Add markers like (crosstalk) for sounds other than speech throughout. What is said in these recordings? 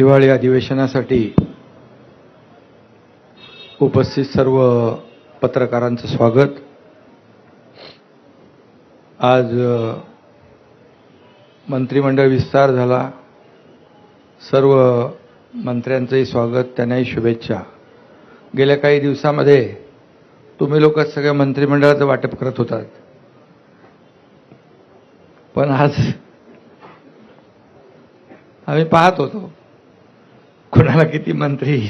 हिवाळी अधिवेशनासाठी उपस्थित सर्व पत्रकारांचं स्वागत. आज मंत्रिमंडळ विस्तार झाला. सर्व मंत्र्यांचंही स्वागत त्यांनाही शुभेच्छा. गेल्या काही दिवसामध्ये तुम्ही लोक सगळ्या मंत्रिमंडळाचं वाटप करत होतात. पण आज आम्ही पाहत होतो. कुणाला किती मंत्री?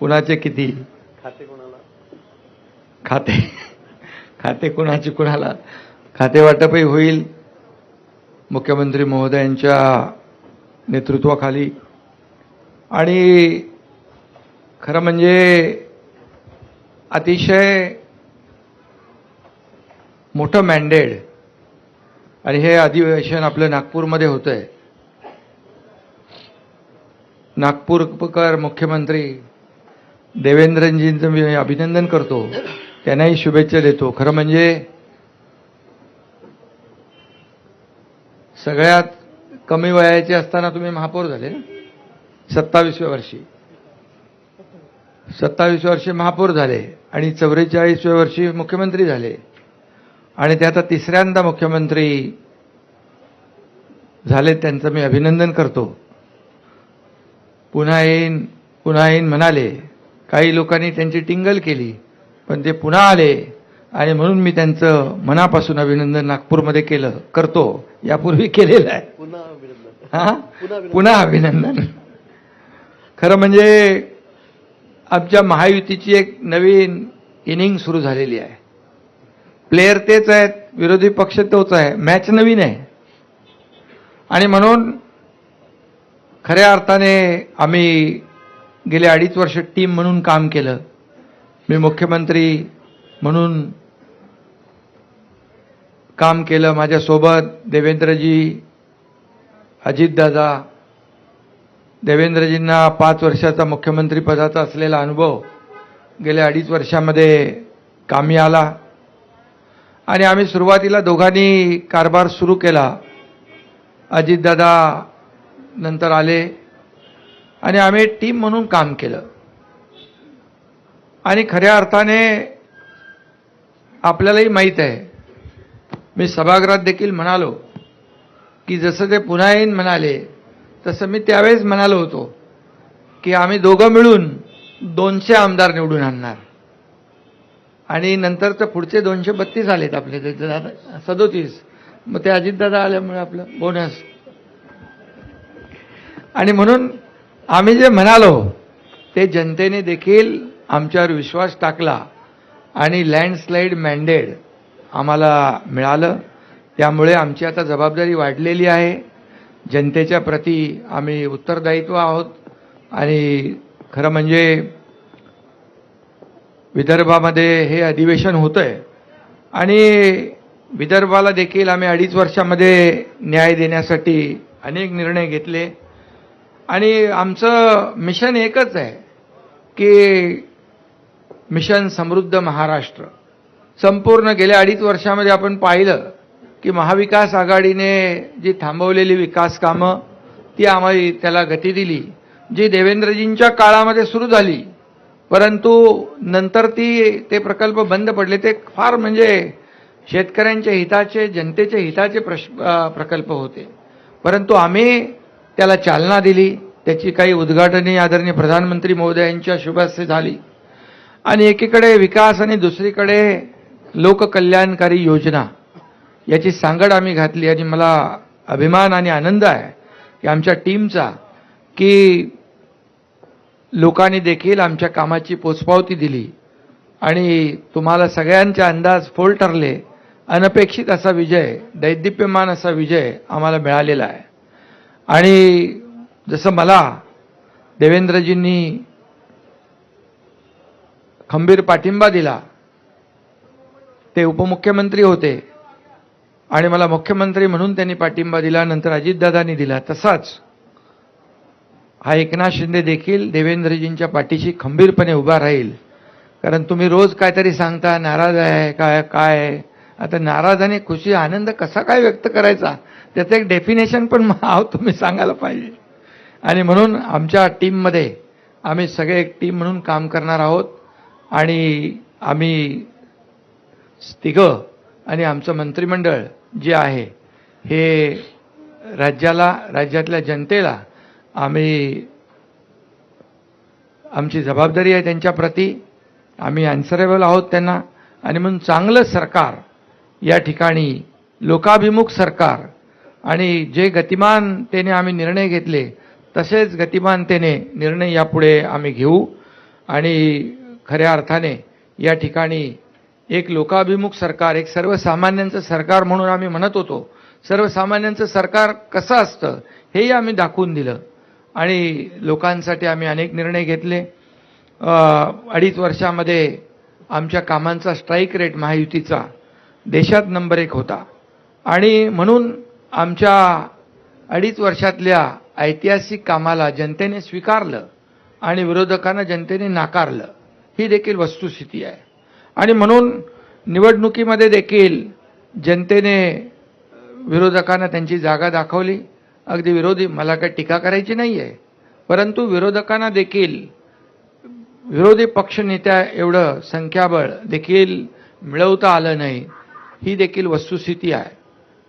कुणाचे किती? खाते कोणाला? खाते. खाते कुणाचे कुणाला? खाते वाटपही होईल. मुख्यमंत्री महोदयांच्या नेतृत्वाखाली. आणि खरं म्हणजे अतिशय मोठं मॅन्डेट आणि हे अधिवेशन आपलं नागपूरमध्ये होतं आहे नागपूरकर मुख्यमंत्री देवेंद्रजींचं मी अभिनंदन करतो. त्यांनाही शुभेच्छा देतो. खरं म्हणजे सगळ्यात कमी वयाचे असताना तुम्ही महापौर झाले ना? सत्तावीसव्या वर्षी. सत्तावीसव्या वर्षी महापौर झाले आणि चौवेचाळीसव्या वर्षी मुख्यमंत्री झाले. आणि ते आता तिसऱ्यांदा मुख्यमंत्री झाले त्यांचं मी अभिनंदन करतो. पुन्हा येईन पुन्हा येईन म्हणाले. काही लोकांनी त्यांची टिंगल केली पण ते पुन्हा आले आणि म्हणून मी त्यांचं मनापासून अभिनंदन नागपूरमध्ये केलं करतो. यापूर्वी केलेलं आहे. पुन्हा अभिनंदन. पुन्हा खरं म्हणजे आमच्या महायुतीची एक नवीन इनिंग सुरू झालेली आहे. प्लेयर तेच आहेत विरोधी पक्ष तोच आहे मॅच नवीन आहे. आणि म्हणून खऱ्या अर्थाने आम्ही गेले अडीच वर्ष टीम म्हणून काम केलं. मी मुख्यमंत्री म्हणून काम केलं. माझ्यासोबत देवेंद्रजी अजितदादा देवेंद्रजींना पाच वर्षाचा मुख्यमंत्रीपदाचा असलेला अनुभव गेल्या अडीच वर्षामध्ये कामी आला. आणि आम्ही सुरुवातीला दोघांनी कारभार सुरू केला. अजितदादा नंतर आले आणि आम्ही टीम म्हणून काम केलं. आणि खऱ्या अर्थाने आपल्यालाही माहीत आहे. मी सभागृहात देखील म्हणालो की जसं ते पुन्हा येईन म्हणाले तसं मी त्यावेळेस म्हणालो होतो की आम्ही दोघं मिळून दोनशे आमदार निवडून आणणार. आणि नंतर तर पुढचे दोनशे बत्तीस आलेत आपले सदोतीस. मग ते अजितदादा आल्यामुळे आपलं बोनस आणि म्हणून आम्ही जे म्हणालो ते जनतेने देखील आमच्यावर विश्वास टाकला आणि लँडस्लाईड मँडेड आम्हाला मिळालं. त्यामुळे आमची आता जबाबदारी वाढलेली आहे. जनतेच्या प्रती आम्ही उत्तरदायित्व आहोत आणि खरं म्हणजे विदर्भामध्ये हे अधिवेशन होतं आहे आणि विदर्भाला देखील आम्ही अडीच वर्षामध्ये न्याय देण्यासाठी अनेक निर्णय घेतले. आणि आमचं मिशन एकच आहे की मिशन समृद्ध महाराष्ट्र. संपूर्ण गेल्या अडीच वर्षामध्ये आपण पाहिलं की महाविकास आघाडीने जी थांबवलेली विकास कामं ती आम्हाला त्याला गती दिली जी देवेंद्रजींच्या काळामध्ये सुरू झाली परंतु नंतर ती ते प्रकल्प बंद पडले. ते फार म्हणजे शेतकऱ्यांच्या हिताचे जनतेच्या हिताचे प्रश प्रकल्प होते. परंतु आम्ही त्याला चालना दिली. त्याची काही उद्घाटने आदरणीय प्रधानमंत्री महोदयांच्या शुभहस्ते झाली. आणि एकीकडे विकास आणि दुसरीकडे लोककल्याणकारी योजना याची सांगड आम्ही घातली. आणि मला अभिमान आणि आनंद आहे की आमच्या टीमचा की लोकांनी देखील आमच्या कामाची पोचपावती दिली. आणि तुम्हाला सगळ्यांचे अंदाज फोल ठरले. अनपेक्षित असा विजय दैदिप्यमान असा विजय आम्हाला मिळालेला आहे. आणि जसं मला देवेंद्रजींनी खंबीर पाठिंबा दिला ते उपमुख्यमंत्री होते आणि मला मुख्यमंत्री म्हणून त्यांनी पाठिंबा दिला नंतर अजितदादांनी दिला तसाच हा एकनाथ शिंदे देखील देवेंद्रजींच्या पाठीशी खंबीरपणे उभा राहील कारण तुम्ही रोज काहीतरी सांगता नाराज आहे काय काय आहे. आता नाराज आणि खुशी आनंद कसा काय व्यक्त करायचा? त्याचं एक डेफिनेशन पण (laughs) आहो तुम्ही सांगायला पाहिजे. आणि म्हणून आमच्या टीममध्ये आम्ही सगळे एक टीम म्हणून काम करणार आहोत. आणि आम्ही तिघं आणि आमचं मंत्रिमंडळ जे आहे हे राज्याला राज्यातल्या जनतेला आम्ही आमची जबाबदारी आहे त्यांच्याप्रती आम्ही अँसरेबल आहोत त्यांना. आणि म्हणून चांगलं सरकार या ठिकाणी लोकाभिमुख सरकार आणि जे गतिमानतेने आम्ही निर्णय घेतले तसेच गतिमानतेने निर्णय यापुढे आम्ही घेऊ आणि खऱ्या अर्थाने या ठिकाणी एक लोकाभिमुख सरकार एक सर्वसामान्यांचं सरकार म्हणून आम्ही म्हणत होतो. सर्वसामान्यांचं सरकार कसं असतं हेही आम्ही दाखवून दिलं आणि लोकांसाठी आम्ही अनेक निर्णय घेतले. अडीच वर्षामध्ये आमच्या कामांचा स्ट्राईक रेट महायुतीचा देशात नंबर एक होता. आणि म्हणून आमच्या अडीच वर्षातल्या ऐतिहासिक कामाला जनतेने स्वीकारलं आणि विरोधकांना जनतेने नाकारलं ही देखील वस्तुस्थिती आहे. आणि म्हणून निवडणुकीमध्ये देखील जनतेने विरोधकांना त्यांची जागा दाखवली. अगदी विरोधी मला काही टीका करायची नाही आहे परंतु विरोधकांना देखील विरोधी पक्षनेत्या एवढं संख्याबळ देखील मिळवता आलं नाही. ही देखील वस्तुस्थिती आहे.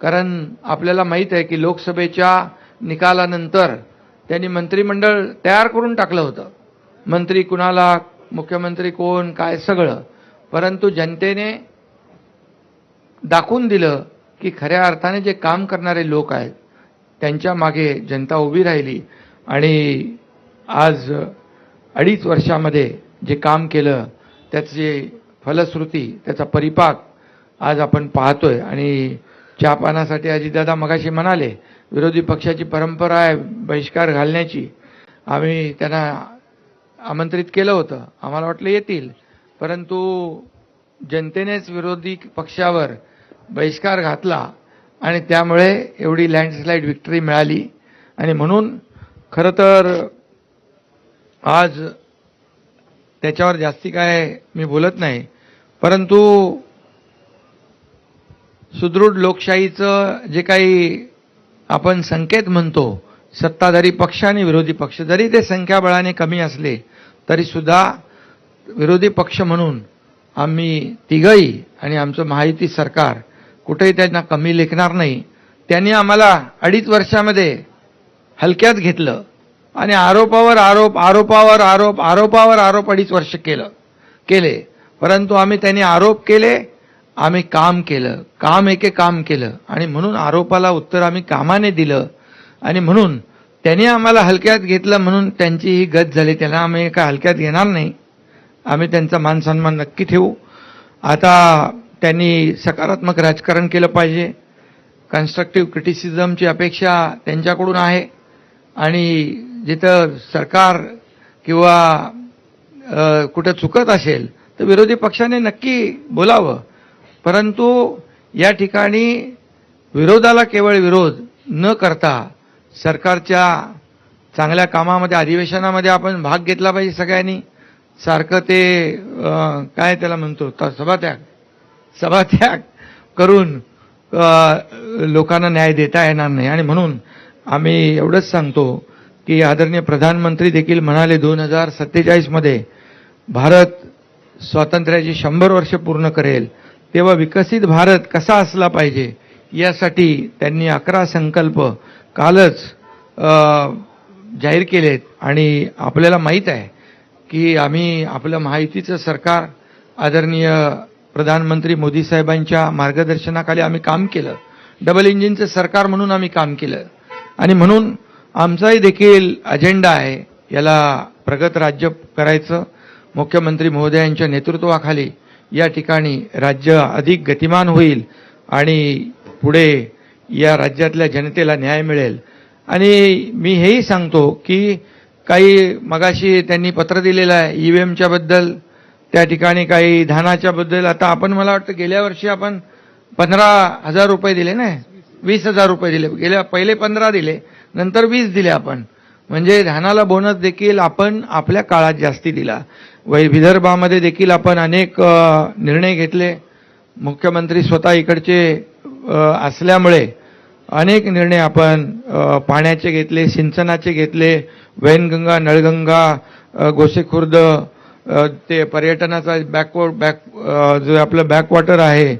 कारण आपल्याला माहीत आहे की लोकसभेच्या निकालानंतर त्यांनी मंत्रिमंडळ तयार करून टाकलं होतं. मंत्री कुणाला मुख्यमंत्री कोण काय सगळं. परंतु जनतेने दाखवून दिलं की खऱ्या अर्थाने जे काम करणारे लोक आहेत त्यांच्या मागे जनता उभी राहिली आणि आज अडीच वर्षामध्ये जे काम केलं त्याची फलश्रुती त्याचा परिपाक आज आपण पाहतोय आणि चहा पानासाठी अजितदादा मगाशी म्हणाले विरोधी पक्षाची परंपरा आहे बहिष्कार घालण्याची. आम्ही त्यांना आमंत्रित केलं होतं. आम्हाला वाटलं येतील. परंतु जनतेनेच विरोधी पक्षावर बहिष्कार घातला आणि त्यामुळे एवढी लँडस्लाईड विक्टरी मिळाली. आणि म्हणून खरं तर आज त्याच्यावर जास्ती काय मी बोलत नाही. परंतु सुदृढ लोकशाहीचं जे काही आपण संकेत म्हणतो सत्ताधारी पक्ष आणि विरोधी पक्ष जरी ते संख्याबळाने कमी असले तरी सुद्धा विरोधी पक्ष म्हणून आम्ही तिघही आणि आमचं महायुती सरकार कुठेही त्यांना कमी लेखणार नाही. त्यांनी आम्हाला अडीच वर्षामध्ये हलक्यात घेतलं आणि आरोपावर आरोप आरोपावर आरोप आरोपावर आरोप अडीच वर्ष केलं केले. परंतु आम्ही त्यांनी आरोप केले आम्ही काम केलं काम एके काम केलं आणि म्हणून आरोपाला उत्तर आम्ही कामाने दिलं आणि म्हणून त्यांनी आम्हाला हलक्यात घेतलं म्हणून त्यांची ही गत झाली. त्यांना आम्ही काय हलक्यात घेणार नाही. आम्ही त्यांचा मानसन्मान नक्की ठेवू. आता त्यांनी सकारात्मक राजकारण केलं पाहिजे. कन्स्ट्रक्टिव्ह क्रिटिसिझमची अपेक्षा त्यांच्याकडून आहे. आणि जिथं सरकार किंवा कुठं चुकत असेल तर विरोधी पक्षाने नक्की बोलावं. परंतु या ठिकाणी विरोधाला केवळ विरोध न करता सरकारच्या चांगल्या कामामध्ये अधिवेशनामध्ये आपण भाग घेतला पाहिजे सगळ्यांनी. सारखं ते काय त्याला म्हणतो तर सभात्याग सभात्याग करून लोकांना न्याय देता येणार नाही. आणि म्हणून आम्ही एवढंच सांगतो की आदरणीय प्रधानमंत्री देखील म्हणाले दोन हजार सत्तेचाळीसमध्ये भारत स्वातंत्र्याची शंभर वर्ष पूर्ण करेल. तेव्हा विकसित भारत कसा असला पाहिजे यासाठी त्यांनी अकरा संकल्प कालच जाहीर केलेत. आणि आपल्याला माहीत आहे की आम्ही आपलं माहितीचं सरकार आदरणीय प्रधानमंत्री मोदी साहेबांच्या मार्गदर्शनाखाली आम्ही काम केलं. डबल इंजिनचं सरकार म्हणून आम्ही काम केलं. आणि म्हणून आमचाही देखील अजेंडा आहे याला प्रगत राज्य करायचं. मुख्यमंत्री महोदयांच्या नेतृत्वाखाली या ठिकाणी राज्य अधिक गतिमान होईल आणि पुढे या राज्यातल्या जनतेला न्याय मिळेल. आणि मी हेही सांगतो की काही मगाशी त्यांनी पत्र दिलेलं आहे ई व्ही एमच्या बद्दल त्या ठिकाणी काही धानाच्या बद्दल. आता आपण मला वाटतं गेल्या वर्षी आपण पंधरा हजार रुपये दिले ना? वीस हजार रुपये दिले. गेल्या पहिले पंधरा दिले नंतर वीस दिले आपण. म्हणजे ध्यानाला बोनस देखील आपण आपल्या काळात जास्ती दिला. वै विदर्भामध्ये देखील आपण अनेक निर्णय घेतले. मुख्यमंत्री स्वतः इकडचे असल्यामुळे अनेक निर्णय आपण पाण्याचे घेतले सिंचनाचे घेतले वैनगंगा नळगंगा गोसेखुर्द ते पर्यटनाचा बॅकवर्ड बॅक जो आपलं बॅकवॉटर आहे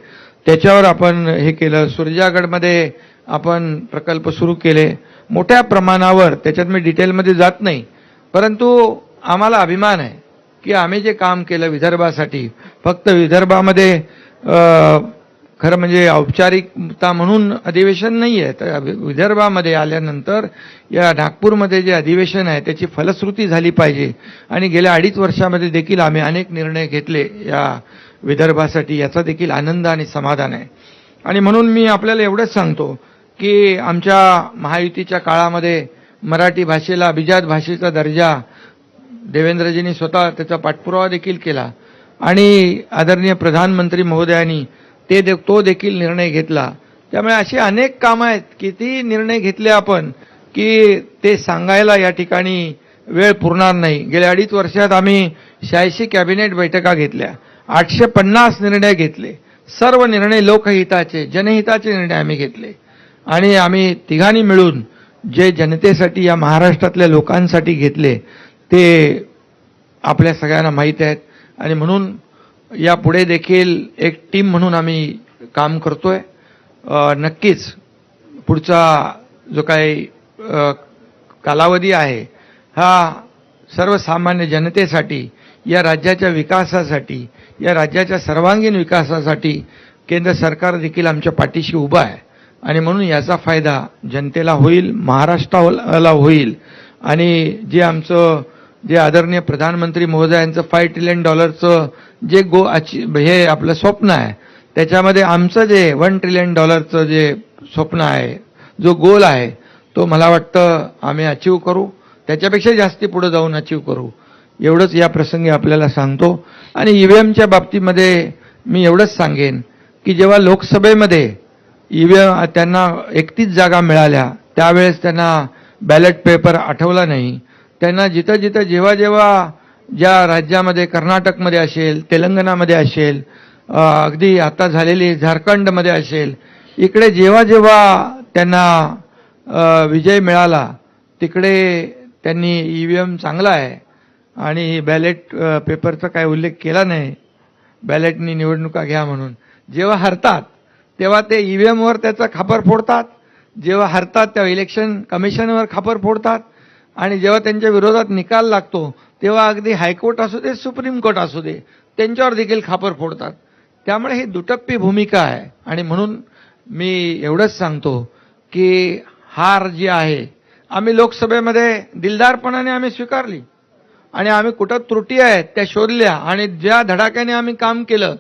त्याच्यावर आपण हे केलं. सुरजागडमध्ये आपण प्रकल्प सुरू केले. मोठ्या प्रमाणावर त्याच्यात मी डिटेलमध्ये जात नाही परंतु आम्हाला अभिमान आहे की आम्ही जे काम केलं विदर्भासाठी फक्त विदर्भामध्ये खरं म्हणजे औपचारिकता म्हणून अधिवेशन नाही आहे. तर विदर्भामध्ये आल्यानंतर या नागपूरमध्ये जे अधिवेशन आहे त्याची फलश्रुती झाली पाहिजे. आणि गेल्या अडीच वर्षामध्ये देखील आम्ही अनेक निर्णय घेतले या विदर्भासाठी. याचा देखील आनंद आणि समाधान आहे. आणि म्हणून मी आपल्याला एवढंच सांगतो की आमच्या महायुतीच्या काळामध्ये मराठी भाषेला अभिजात भाषेचा दर्जा देवेंद्रजींनी स्वतः त्याचा पाठपुरावा देखील केला. आणि आदरणीय प्रधानमंत्री महोदयांनी ते दे तो देखील निर्णय घेतला. त्यामुळे अशी अनेक कामं आहेत किती निर्णय घेतले आपण की ते सांगायला या ठिकाणी वेळ पुरणार नाही. गेल्या अडीच वर्षात आम्ही शहाऐंशी कॅबिनेट बैठका घेतल्या. आठशे पन्नास निर्णय घेतले. सर्व निर्णय लोकहिताचे जनहिताचे निर्णय आम्ही घेतले. आणि आम्ही तिघांनी मिळून जे जनतेसाठी या महाराष्ट्रातल्या लोकांसाठी घेतले ते आपल्या सगळ्यांना माहीत आहेत. आणि म्हणून यापुढे देखील एक टीम म्हणून आम्ही काम करतोय. नक्कीच पुढचा जो काही कालावधी आहे हा सर्वसामान्य जनतेसाठी या राज्याच्या विकासासाठी या राज्याच्या सर्वांगीण विकासासाठी केंद्र सरकार देखील आमच्या पाठीशी उभं आहे. आणि म्हणून याचा फायदा जनतेला होईल महाराष्ट्राला होईल. आणि जे आमचं जे आदरणीय प्रधानमंत्री महोदयांचं फाय ट्रिलियन डॉलरचं जे गो अची हे आपलं स्वप्न आहे त्याच्यामध्ये आमचं जे वन ट्रिलियन डॉलरचं जे स्वप्न आहे जो गोल आहे तो मला वाटतं आम्ही अचीव करू. त्याच्यापेक्षा जास्ती पुढे जाऊन अचीव करू. एवढंच या प्रसंगी आपल्याला सांगतो. आणि ई व्ही एमच्या बाबतीमध्ये मी एवढंच सांगेन की जेव्हा लोकसभेमध्ये ईव्हीएम त्यांना एकतीस जागा मिळाल्या. त्यावेळेस त्यांना बॅलेट पेपर आठवला नाही. त्यांना जिथं जिथं जेव्हा जेव्हा ज्या राज्यामध्ये कर्नाटकमध्ये असेल तेलंगणामध्ये असेल अगदी आता झालेली झारखंडमध्ये असेल इकडे जेव्हा जेव्हा त्यांना विजय मिळाला तिकडे त्यांनी ई व्ही एम चांगला आहे. आणि बॅलेट पेपरचा काय उल्लेख केला नाही. बॅलेटनी निवडणुका घ्या म्हणून. जेव्हा हरतात तेव्हा ते ई व्ही एमवर त्याचा खापर फोडतात. जेव्हा हरतात तेव्हा इलेक्शन कमिशनवर खापर फोडतात. आणि जेव्हा त्यांच्या विरोधात निकाल लागतो तेव्हा अगदी हायकोर्ट असू दे सुप्रीम कोर्ट असू दे त्यांच्यावर देखील खापर फोडतात. त्यामुळे ही दुटप्पी भूमिका आहे. आणि म्हणून मी एवढंच सांगतो की हार जी आहे आम्ही लोकसभेमध्ये दिलदारपणाने आम्ही स्वीकारली. आणि आम्ही कुठं त्रुटी आहेत त्या शोधल्या आणि ज्या धडाक्याने आम्ही काम केलं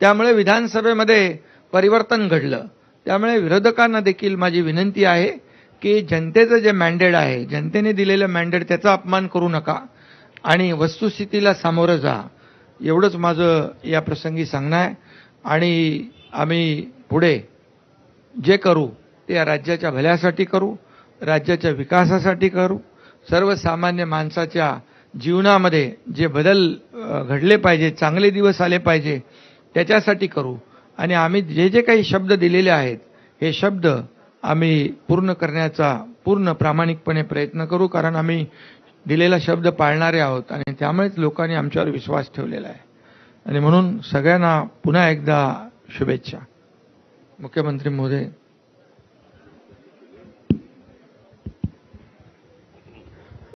त्यामुळे विधानसभेमध्ये परिवर्तन घडलं. त्यामुळे विरोधकांना देखील माझी विनंती आहे की जनतेचं जे मॅन्डेट आहे जनतेने दिलेलं मॅन्डेट त्याचा अपमान करू नका आणि वस्तुस्थितीला सामोरं जा. एवढंच माझं या प्रसंगी सांगणं आहे. आणि आम्ही पुढे जे करू ते या राज्याच्या भल्यासाठी करू राज्याच्या विकासासाठी करू. सर्वसामान्य माणसाच्या जीवनामध्ये जे बदल घडले पाहिजे चांगले दिवस आले पाहिजे त्याच्यासाठी करू. आणि आम्ही जे जे काही शब्द दिलेले आहेत हे शब्द आम्ही पूर्ण करण्याचा पूर्ण प्रामाणिकपणे प्रयत्न करू कारण आम्ही दिलेला शब्द पाळणारे आहोत आणि त्यामुळेच लोकांनी आमच्यावर विश्वास ठेवलेला आहे. आणि म्हणून सगळ्यांना पुन्हा एकदा शुभेच्छा. मुख्यमंत्री महोदय